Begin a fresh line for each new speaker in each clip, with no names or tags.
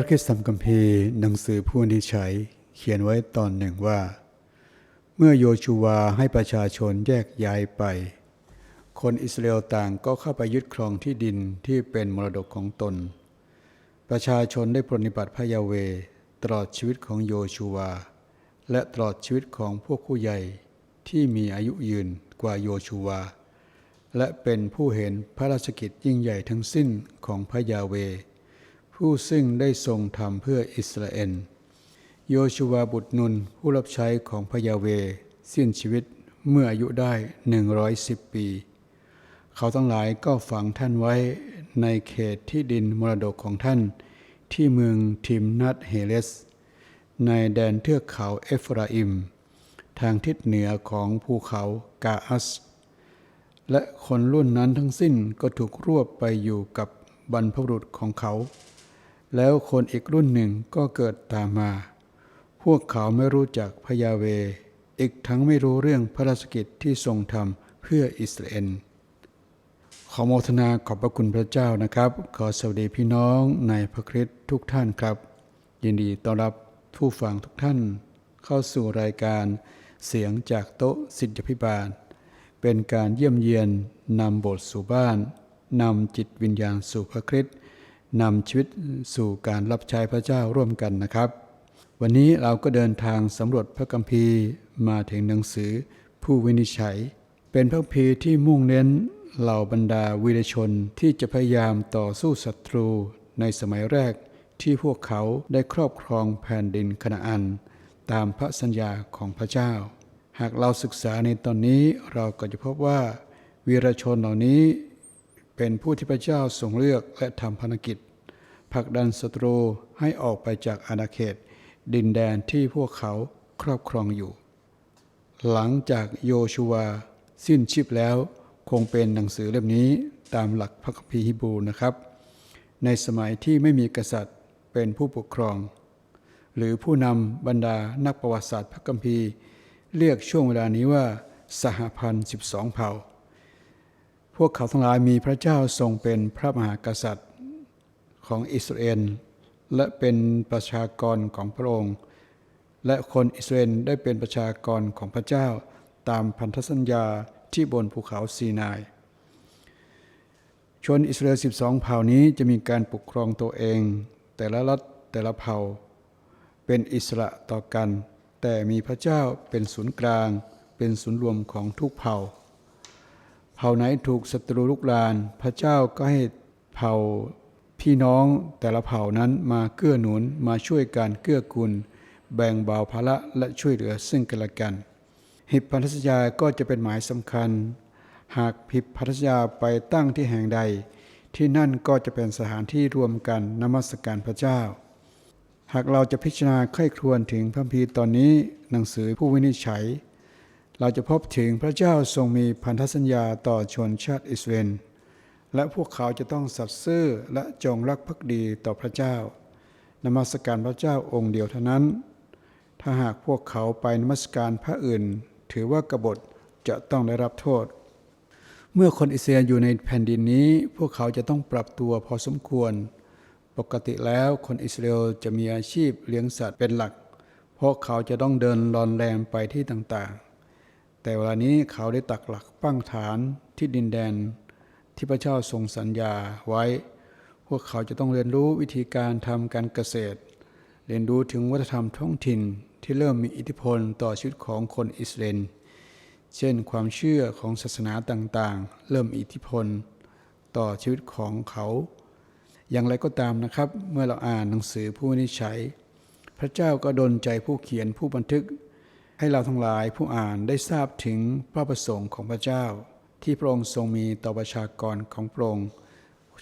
ระคิสตธรรมคัมภีร์หนังสือผู้นิชัยเขียนไว้ตอนหนึ่งว่า เมื่อโยชูวาให้ประชาชนแยกย้ายไป คนอิสราเอลต่างก็เข้าไปยึดครองที่ดินที่เป็นมรดกของตน ประชาชนได้ปรนนิบัติพระยาเวตลอดชีวิตของโยชูวา และตลอดชีวิตของพวกผู้ใหญ่ที่มีอายุยืนกว่าโยชูวา และเป็นผู้เห็นพระราชกิจยิ่งใหญ่ทั้งสิ้นของพระยาเว ผู้ซึ่งได้ทรงทำเพื่ออิสราเอล โยชูวาบุตรนุนผู้รับใช้ของพยาเวสิ้นชีวิตเมื่ออายุได้ 110 ปี เขาทั้งหลายก็ฝังท่านไว้ในเขตที่ดินมรดกของท่าน ที่เมืองทิมนัตเฮเลส ในแดนเทือกเขาเอฟราอิม ทางทิศเหนือของภูเขากาอัส และคนรุ่นนั้นทั้งสิ้นก็ถูกรวบไปอยู่กับบรรพบุรุษของเขา แล้วคนอีกรุ่นหนึ่งก็เกิดตามมา พวกเขาไม่รู้จักพยาเว อีกทั้งไม่รู้เรื่องพระราชกิจที่ทรงทำเพื่ออิสราเอล ขอโมทนาขอบพระคุณพระเจ้านะครับ ขอสวัสดีพี่น้องในพระคริสต์ทุกท่านครับ ยินดีต้อนรับผู้ฟังทุกท่าน เข้าสู่รายการเสียงจากโต๊ะสิทธิพิบาล เป็นการเยี่ยมเยียนนำบทสู่บ้านนำจิตวิญญาณสู่พระคริสต์ นำชีวิตสู่การรับใช้พระเจ้าร่วมกันนะครับ วันนี้เราก็เดินทางสำรวจพระคัมภีร์มาถึงหนังสือผู้วินิจฉัย เป็นพระคัมภีร์ที่มุ่งเน้นเหล่าบรรดาวีรชนที่จะพยายามต่อสู้ศัตรูในสมัยแรกที่พวกเขาได้ครอบครองแผ่นดินคณาอัน ตามพระสัญญาของพระเจ้า หากเราศึกษาในตอนนี้เราก็จะพบว่าวีรชนเหล่านี้ เป็นผู้ที่พระเจ้าทรงเลือกและทำภารกิจผลักดันศัตรูให้ออกไปจากอาณาเขต ดินแดนที่พวกเขาครอบครองอยู่ หลังจากโยชูวาสิ้นชีพแล้วคงเป็นหนังสือเล่มนี้ตามหลักพระคัมภีร์ฮิบรูนะครับ ในสมัยที่ไม่มีกษัตริย์เป็นผู้ปกครอง หรือผู้นำบรรดานักประวัติศาสตร์พระคัมภีร์ เรียกช่วงเวลานี้ว่า สหพันธ์สิบสองเผ่า พวกเขาทั้งหลายมีพระเจ้าทรงเป็นพระมหากษัตริย์ของอิสราเอลและเป็นประชากรของพระองค์ และคนอิสราเอลได้เป็นประชากรของพระเจ้าตามพันธสัญญาที่บนภูเขาซีนาย ชนอิสราเอล 12 เผ่านี้จะมีการปกครองตัวเอง แต่ละรัฐแต่ละเผ่า เป็นอิสระต่อกัน แต่มีพระเจ้าเป็นศูนย์กลาง เป็นศูนย์รวมของทุกเผ่า เผ่าไหนถูกศัตรูลุกราน พระเจ้าก็ให้เผ่าพี่น้องแต่ละเผ่านั้นมาเกื้อหนุนมาช่วยการเกื้อกูลแบ่งเบาภาระและช่วยเหลือซึ่งกันและกัน หิบพันธสัญญาก็จะเป็นหมายสำคัญ หากผิดพันธสัญญาไปตั้งที่แห่งใด ที่นั่นก็จะเป็นสถานที่รวมกันนมัสการพระเจ้า หากเราจะพิจารณาใคร่ครวญถึงพระคัมภีตอนนี้หนังสือผู้วินิจฉัย เราจะพบถึงพระเจ้าทรงมีพันธสัญญาต่อชนชาติอิสราเอลและพวกเขาจะต้องสัตย์ซื่อและจงรักภักดีต่อพระเจ้านมัสการพระเจ้าองค์เดียวเท่านั้น ถ้าหากพวกเขาไปนมัสการพระอื่น ถือว่ากบฏจะต้องได้รับโทษ เมื่อคนอิสราเอลอยู่ในแผ่นดินนี้ พวกเขาจะต้องปรับตัวพอสมควร ปกติแล้วคนอิสราเอลจะมีอาชีพเลี้ยงสัตว์เป็นหลัก เพราะเขาจะต้องเดินรอนแรมไปที่ต่างๆ แต่เวลานี้เขาได้ตักหลักปั้งฐานที่ดินแดนที่พระเจ้าทรงสัญญาไว้ พวกเขาจะต้องเรียนรู้วิธีการทำการเกษตร เรียนรู้ถึงวัฒนธรรมท้องถิ่นที่เริ่มมีอิทธิพลต่อชีวิตของคนอิสราเอล เช่นความเชื่อของศาสนาต่างๆ เริ่มมีอิทธิพลต่อชีวิตของเขา อย่างไรก็ตามนะครับ เมื่อเราอ่านหนังสือผู้วินิจฉัย พระเจ้าก็ดลใจผู้เขียนผู้บันทึก ให้เราทั้งหลายผู้อ่านได้ทราบถึงพระประสงค์ของพระเจ้า ที่พระองค์ทรงมีต่อประชากรของพระองค์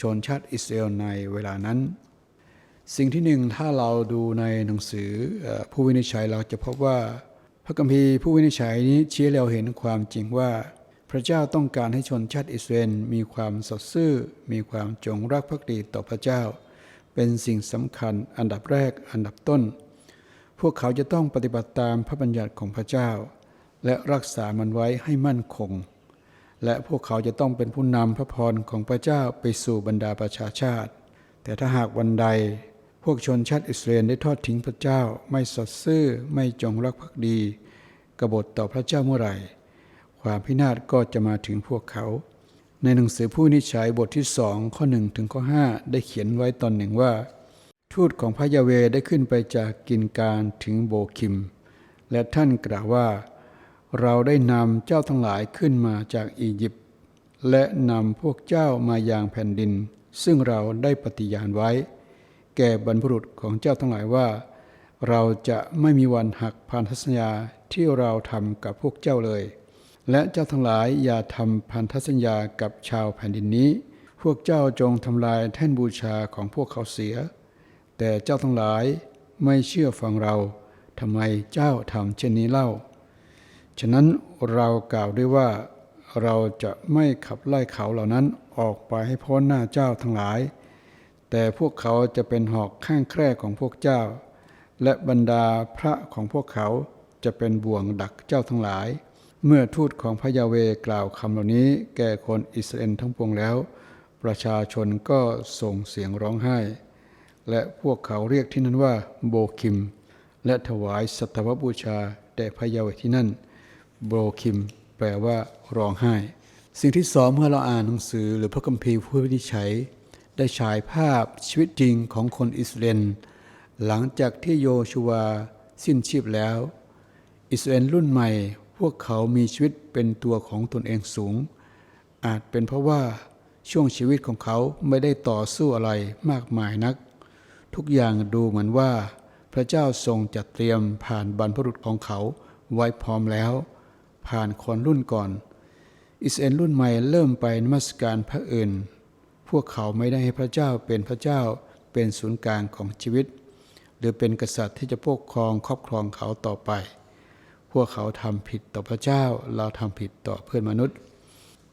ชนชาติอิสราเอลในเวลานั้น สิ่งที่หนึ่งถ้าเราดูในหนังสือผู้วินิจฉัยเราจะพบว่า พระคัมภีร์ผู้วินิจฉัยนี้ชี้เราเห็นความจริงว่า พระเจ้าต้องการให้ชนชาติอิสราเอลมีความสัตย์ซื่อ มีความจงรักภักดีต่อพระเจ้า เป็นสิ่งสำคัญอันดับแรกอันดับต้น พวกเขาจะต้องปฏิบัติตามพระบัญญัติของพระเจ้า และรักษามันไว้ให้มั่นคง และพวกเขาจะต้องเป็นผู้นำพระพรของพระเจ้าไปสู่บรรดาประชาชาติ แต่ถ้าหากวันใด พวกชนชาติอิสราเอลได้ทอดทิ้งพระเจ้า ไม่สัตย์ซื่อไม่จงรักภักดีกบฏต่อพระเจ้าเมื่อไหร่ ความพินาศก็จะมาถึงพวกเขา ในหนังสือผู้นิจฉัยบทที่สองข้อหนึ่งถึงข้อห้าได้เขียนไว้ตอนหนึ่งว่า ทูตของพระยาเวได้ขึ้นไปจากกินการถึงโบคิม และท่านกล่าวว่า เราได้นำเจ้าทั้งหลายขึ้นมาจากอียิปต์และนำพวกเจ้ามาอย่างแผ่นดิน ซึ่งเราได้ปฏิญาณไว้ แก่บรรพบุรุษของเจ้าทั้งหลายว่า เราจะไม่มีวันหักพันธสัญญาที่เราทำกับพวกเจ้าเลย และเจ้าทั้งหลายอย่าทำพันธสัญญากับชาวแผ่นดินนี้ พวกเจ้าจงทำลายแท่นบูชาของพวกเขาเสีย แต่เจ้าทั้งหลายไม่เชื่อฟังเราทำไมเจ้าทำเช่นนี้เล่า ฉะนั้นเรากล่าวด้วยว่า เราจะไม่ขับไล่เขาเหล่านั้นออกไปให้พ้นหน้าเจ้าทั้งหลาย แต่พวกเขาจะเป็นหอกข้างแคร่ของพวกเจ้า และบรรดาพระของพวกเขาจะเป็นบ่วงดักเจ้าทั้งหลาย เมื่อทูตของพระยาเวกล่าวคำเหล่านี้ แก่คนอิสราเอลทั้งปวงแล้ว ประชาชนก็ส่งเสียงร้องไห้ และพวกเขาเรียกที่นั้นว่าโบคิม และถวายสัตวบูชาแด่พระยาเวที่นั่น โบคิม แปลว่าร้องไห้ สิ่งที่สองเมื่อเราอ่านหนังสือหรือพระคัมภีร์ผู้วินิจฉัย ได้ฉายภาพชีวิตจริงของคนอิสราเอลหลังจากที่โยชูวาสิ้นชีพแล้ว อิสราเอลรุ่นใหม่ พวกเขามีชีวิตเป็นตัวของตนเองสูง อาจเป็นเพราะว่าช่วงชีวิตของเขาไม่ได้ต่อสู้อะไรมากมายนัก ทุกอย่างดูเหมือนว่า พระเจ้าทรงจัดเตรียมผ่านบรรพบุรุษของเขาไว้พร้อมแล้ว ผ่านคนรุ่นก่อน อิสเอลรุ่นใหม่เริ่มไปนมัสการพระอื่น พวกเขาไม่ได้ให้พระเจ้าเป็นพระเจ้าเป็นศูนย์กลางของชีวิต หรือเป็นกษัตริย์ที่จะปกครองครอบครองเขาต่อไป พวกเขาทำผิดต่อพระเจ้าเราทำผิดต่อเพื่อนมนุษย์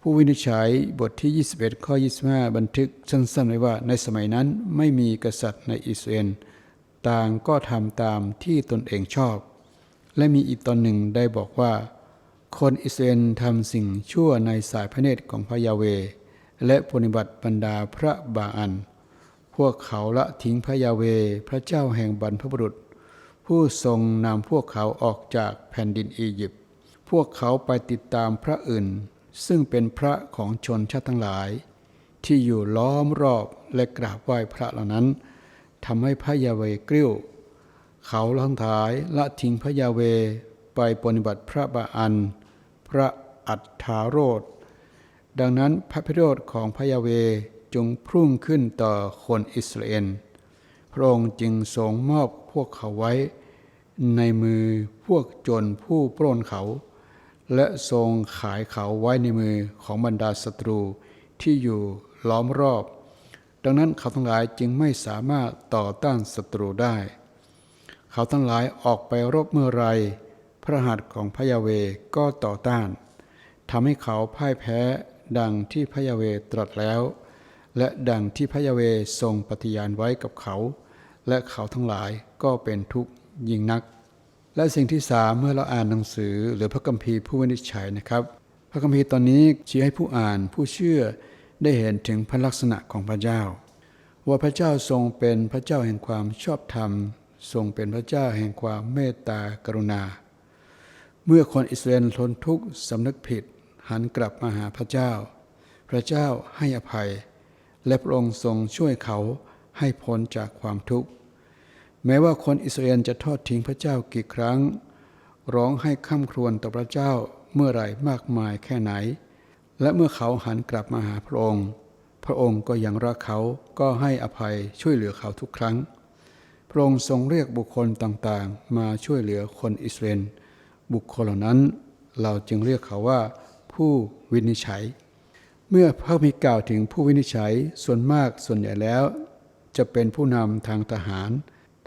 ผู้วินิจฉัยบทที่ 21 ข้อ 25 บันทึกสั้นๆไว้ว่า ในสมัยนั้นไม่มีกษัตริย์ในอิสราเอลต่างก็ทำตามที่ตนเองชอบ และมีอีกตอนหนึ่งได้บอกว่า คนอิสราเอลทำสิ่งชั่วในสายพระเนตรของพระยาเว และปฏิบัติบรรดาพระบาอัน พวกเขาละทิ้งพระยาเวพระเจ้าแห่งบรรพบุรุษ ผู้ทรงนำพวกเขาออกจากแผ่นดินอียิปต์พวกเขาไปติดตามพระอื่น ซึ่งเป็นพระของชนชาติทั้งหลาย ที่อยู่ล้อมรอบและกราบไหว้พระเหล่านั้นทำให้พระยาเวกริ้ว เขาทั้งหลายละทิ้งพระยาเวไปปฏิบัติพระบาอัน พระอัฏฐาโรธดังนั้นพระพิโรธของพระยาเวจงพุ่งขึ้นต่อคนอิสราเอลพระองค์จึงทรงมอบพวกเขาไว้ ในมือพวกโจรผู้ปล้นเขา และทรงขายเขาไว้ในมือของบรรดาศัตรูที่อยู่ล้อมรอบ ดังนั้นเขาทั้งหลายจึงไม่สามารถต่อต้านศัตรูได้ เขาทั้งหลายออกไปรบเมื่อไร พระหัตถ์ของพยาเวก็ต่อต้านทำให้เขาพ่ายแพ้ดังที่พยาเวตรัสแล้ว และดังที่พยาเวทรงปฏิญาณไว้กับเขา และเขาทั้งหลายก็เป็นทุกข์ยิ่งนัก และสิ่งที่สามเมื่อเราอ่านหนังสือ หรือพระคัมภีร์ผู้วินิจฉัยนะครับ พระคัมภีร์ตอนนี้ชี้ให้ผู้อ่านผู้เชื่อได้เห็นถึงพระลักษณะของพระเจ้า ว่าพระเจ้าทรงเป็นพระเจ้าแห่งความชอบธรรม ทรงเป็นพระเจ้าแห่งความเมตตากรุณา เมื่อคนอิสราเอลทนทุกข์สำนึกผิด หันกลับมาหาพระเจ้า พระเจ้าให้อภัย และพระองค์ทรงช่วยเขาให้พ้นจากความทุกข์ แม้ว่าคนอิสราเอลจะทอดทิ้งพระเจ้ากี่ครั้ง ร้องให้ข้ามครวญต่อพระเจ้าเมื่อไหร่มากมายแค่ไหน และเมื่อเขาหันกลับมาหาพระองค์ พระองค์ก็ยังรักเขาก็ให้อภัยช่วยเหลือเขาทุกครั้ง พระองค์ทรงเรียกบุคคลต่างๆ มาช่วยเหลือคนอิสราเอลบุคคลเหล่านั้น เราจึงเรียกเขาว่าผู้วินิจฉัย เมื่อพระมีกล่าวถึงผู้วินิจฉัยส่วนมากส่วนใหญ่แล้ว จะเป็นผู้นำทางทหาร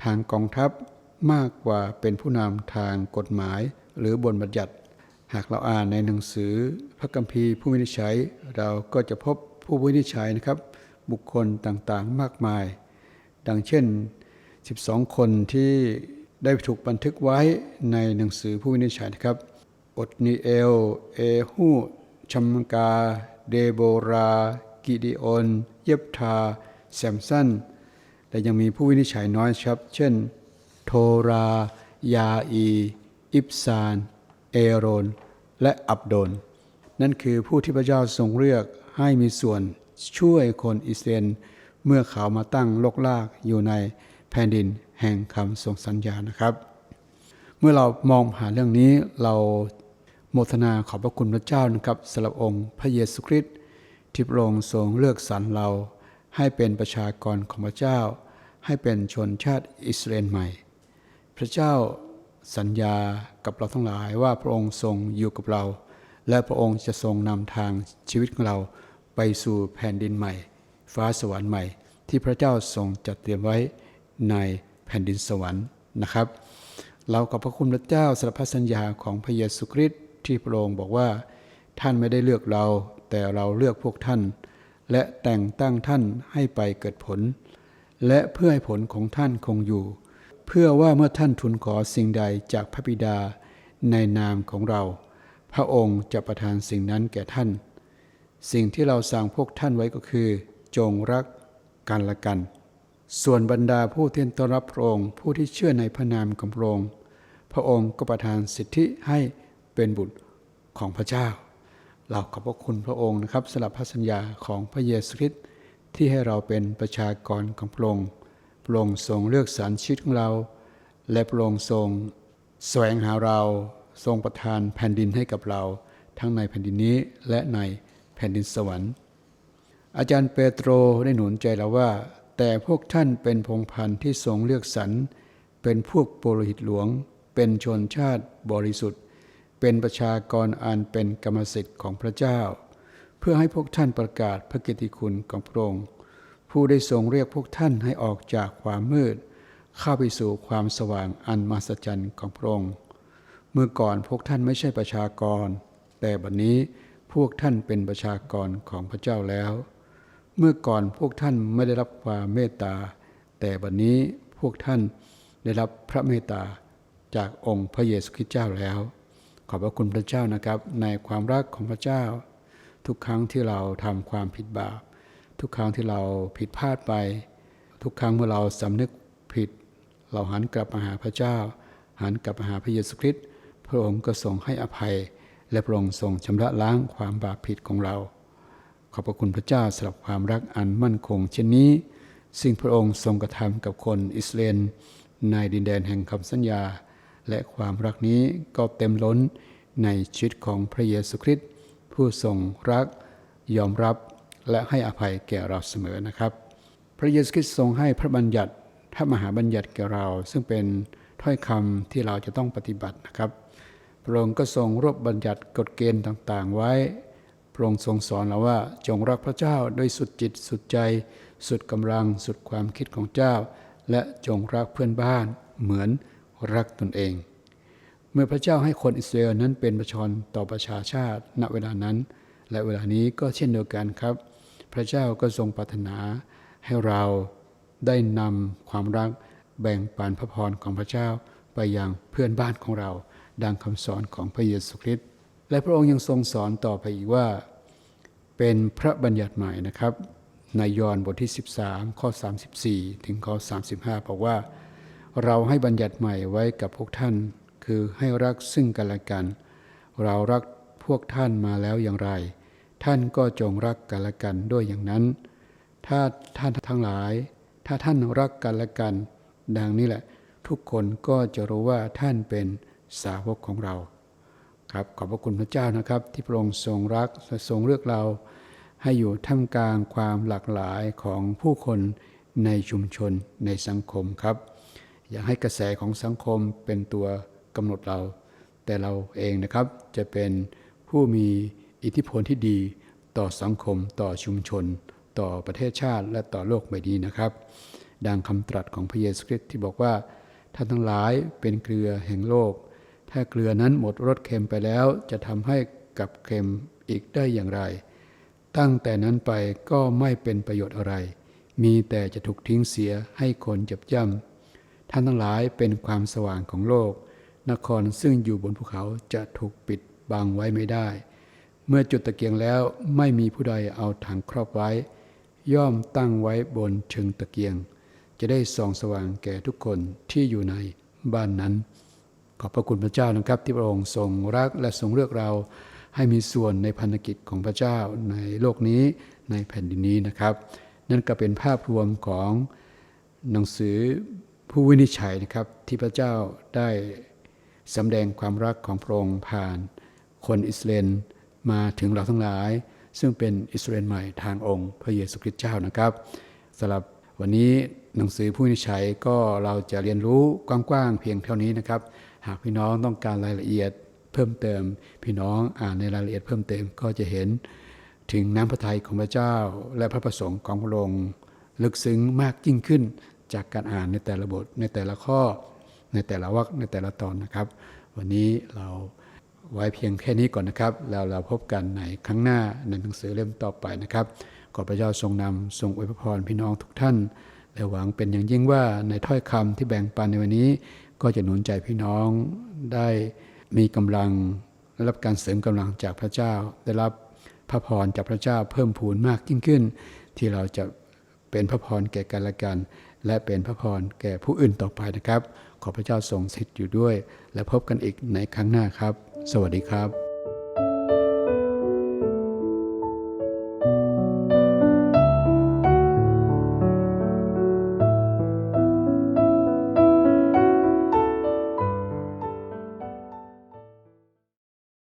ทางกองทัพมากกว่าเป็นผู้นำทางกฎหมาย หรือบทบัญญัติ หากเราอ่านในหนังสือพระคัมภีร์ผู้วินิจฉัย เราก็จะพบผู้วินิจฉัยนะครับ บุคคลต่างๆมากมาย ดังเช่น 12 คนที่ได้ถูกบันทึกไว้ในหนังสือผู้วินิจฉัยนะครับ อดนีเอล เอฮูชัมกา เดโบรา กิดิโอน เยบทา แซมสัน แต่ยังมีผู้วินิจฉัยน้อยครับ เช่น โทรา ยาอี อิบซาน เอโรน และอับโดน นั่นคือผู้ที่พระเจ้าทรงเลือกให้มีส่วนช่วยคนอิสราเอลเมื่อเขามาตั้งลกลากอยู่ในแผ่นดินแห่งคำทรงสัญญานะครับ เมื่อเรามองหาเรื่องนี้เราโมทนาขอบพระคุณพระเจ้านะครับสำหรับองค์พระเยซูคริสต์ที่พระองค์ทรงเลือกสรรเรา ให้เป็นประชากรของพระเจ้า ให้เป็นชนชาติอิสราเอลใหม่ พระเจ้าสัญญากับเราทั้งหลายว่าพระองค์ทรงอยู่กับเรา และพระองค์จะทรงนำทางชีวิตของเราไปสู่แผ่นดินใหม่ ฟ้าสวรรค์ใหม่ ที่พระเจ้าทรงจัดเตรียมไว้ในแผ่นดินสวรรค์นะครับ เราขอบพระคุณพระเจ้าสำหรับพระสัญญาของพระเยซูคริสต์ที่พระองค์บอกว่า ท่านไม่ได้เลือกเรา แต่เราเลือกพวกท่าน และแต่งตั้งท่านให้ไปเกิดผล และเพื่อให้ผลของท่านคงอยู่ เพื่อว่าเมื่อท่านทูลขอสิ่งใดจากพระบิดาในนามของเรา พระองค์จะประทานสิ่งนั้นแก่ท่าน สิ่งที่เราสั่งพวกท่านไว้ก็คือ จงรักกันละกัน ส่วนบรรดาผู้เที่ต้อนรับพระองค์ผู้ที่เชื่อในพระนามของพระองค์พระองค์ก็ประทานสิทธิให้เป็นบุตรของพระเจ้า เราขอบพระคุณพระองค์นะครับสำหรับพระสัญญาของพระเยซูคริสต์ที่ให้เราเป็นประชากรของพระองค์พระองค์ทรงเลือกสรรชีวิตของเรา และพระองค์ทรงแสวงหาเราทรงประทานแผ่นดินให้กับเรา ทั้งในแผ่นดินนี้และในแผ่นดินสวรรค์ อาจารย์เปโตรได้หนุนใจเราว่า แต่พวกท่านเป็นพงพันธุ์ที่ทรงเลือกสรรเป็นพวกโปรหิตหลวง เป็นชนชาติบริสุทธิ์ เป็นประชากรอันเป็นกรรมสิทธิ์ของพระเจ้า เพื่อให้พวกท่านประกาศพระกิตติคุณของพระองค์ผู้ได้ทรงเรียกพวกท่านให้ออกจากความมืด เข้าไปสู่ความสว่างอันมหัศจรรย์ของพระองค์เมื่อก่อนพวกท่านไม่ใช่ประชากร แต่บัดนนี้พวกท่านเป็นประชากรของพระเจ้าแล้ว เมื่อก่อนพวกท่านไม่ได้รับความเมตตา แต่บัดนนี้พวกท่านได้รับพระเมตตาจากองค์พระเยซูคริสต์เจ้าแล้ว ขอบพระคุณพระเจ้านะครับ ในความรักของพระเจ้า ทุกครั้งที่เราทำความผิดบาป ทุกครั้งที่เราผิดพลาดไป ทุกครั้งเมื่อเราสำนึกผิด เราหันกลับมาหาพระเจ้า หันกลับมาหาพระเยซูคริสต์พระองค์ก็ทรงให้อภัย และพระองค์ทรงชำระล้างความบาปผิดของเรา ขอบพระคุณพระเจ้าสำหรับความรักอันมั่นคง เช่นนี้ซึ่งพระองค์ทรงกระทำกับคนอิสราเอลในดินแดนแห่งคำสัญญา และความรักนี้ก็เต็มล้นในชีวิตของพระเยซูคริสต์ผู้ทรงรักยอมรับและให้อภัยแก่เราเสมอนะครับ พระเยซูคริสต์ทรงให้พระบัญญัติพระมหาบัญญัติแก่เรา ซึ่งเป็นถ้อยคำที่เราจะต้องปฏิบัตินะครับ พระองค์ก็ทรงรวบบัญญัติกฎเกณฑ์ต่างๆ ไว้ พระองค์ทรงสอนเราว่าจงรักพระเจ้าด้วยสุดจิตสุดใจ สุดกำลังสุดความคิดของเจ้า และจงรักเพื่อนบ้านเหมือน รักตนเอง เมื่อพระเจ้าให้คนอิสราเอลนั้นเป็นประชนต่อประชาชาติ ณเวลานั้น และเวลานี้ก็เช่นเดียวกันครับ พระเจ้าก็ทรงปรารถนา ให้เราได้นำความรักแบ่งปันพระพรของพระเจ้าไปยังเพื่อนบ้านของเรา ดังคำสอนของพระเยซูคริสต์และพระองค์ยังทรงสอนต่อไปอีกว่า เป็นพระบัญญัติใหม่นะครับในยอห์นบทที่ 13 ข้อ 34 ถึงข้อ 35 บอกว่า เราให้บัญญัติใหม่ไว้กับพวกท่าน คือให้รักซึ่งกันและกัน เรารักพวกท่านมาแล้วอย่างไร ท่านก็จงรักกันและกันด้วยอย่างนั้น ถ้าท่านทั้งหลาย ถ้าท่านรักกันและกัน ดังนี้แหละ ทุกคนก็จะรู้ว่าท่านเป็นสาวกของเราครับขอบพระคุณพระเจ้านะครับ ที่พระองค์ทรงรักทรงเลือกเรา ให้อยู่ท่ามกลางความหลากหลายของผู้คนในชุมชนในสังคมครับ อย่าให้กระแสของสังคมเป็นตัวกำหนดเรา แต่เราเองนะครับจะเป็นผู้มีอิทธิพลที่ดีต่อสังคม ต่อชุมชน ต่อประเทศชาติและต่อโลกใบนี้นะครับ ดังคำตรัสของพระเยซูคริสต์ที่บอกว่าท่านทั้งหลายเป็นเกลือแห่งโลก ถ้าเกลือนั้นหมดรสเค็มไปแล้วจะทำให้กับเค็มอีกได้อย่างไร ตั้งแต่นั้นไปก็ไม่เป็นประโยชน์อะไร มีแต่จะถูกทิ้งเสียให้คนจับย่ำ ท่านทั้งหลายเป็นความสว่างของโลก นครซึ่งอยู่บนภูเขาจะถูกปิดบังไว้ไม่ได้ เมื่อจุดตะเกียงแล้วไม่มีผู้ใดเอาถังครอบไว้ ย่อมตั้งไว้บนเชิงตะเกียง จะได้ส่องสว่างแก่ทุกคนที่อยู่ในบ้านนั้น ขอบพระคุณพระเจ้านะครับ ที่พระองค์ทรงรักและทรงเลือกเรา ให้มีส่วนในพันธกิจของพระเจ้าในโลกนี้ในแผ่นดินนี้นะครับ นั่นก็เป็นภาพรวมของหนังสือ ผู้วินิจฉัยนะครับที่พระเจ้าได้สำแดงความรักของพระองค์ผ่าน คนอิสราเอลมาถึงเราทั้งหลาย ซึ่งเป็นอิสราเอลใหม่ทางองค์พระเยซูคริสต์เจ้านะครับสำหรับวันนี้หนังสือผู้วินิจฉัยก็เราจะเรียนรู้กว้างๆเพียงเท่านี้นะครับ หากพี่น้องต้องการรายละเอียดเพิ่มเติม พี่น้องอ่านในรายละเอียดเพิ่มเติมก็จะเห็นถึงน้ำพระทัยของพระเจ้าและพระประสงค์ของพระองค์ลึกซึ้งมากยิ่งขึ้น จากการอ่านในแต่ละบทในแต่ละข้อ ในแต่ละวรรคในแต่ละตอนนะครับ วันนี้เราไว้เพียงแค่นี้ก่อนนะครับ แล้วเราพบกันในครั้งหน้าในหนังสือเล่มต่อไปนะครับขอพระเจ้าทรงนำทรงอวยพรพี่น้องทุกท่าน และหวังเป็นอย่างยิ่งว่าในถ้อยคำที่แบ่งปันในวันนี้ ก็จะหนุนใจพี่น้องได้มีกำลังได้รับการเสริมกำลังจากพระเจ้า ได้รับพระพรจากพระเจ้าเพิ่มพูนมากยิ่งขึ้น ที่เราจะเป็นพระพรแก่กันและกัน และเป็นพระพรแก่ผู้อื่นต่อไปนะครับ ขอพระเจ้าทรงสิทธิ์อยู่ด้วย และพบกันอีกในครั้งหน้าครับ สวัสดีครับ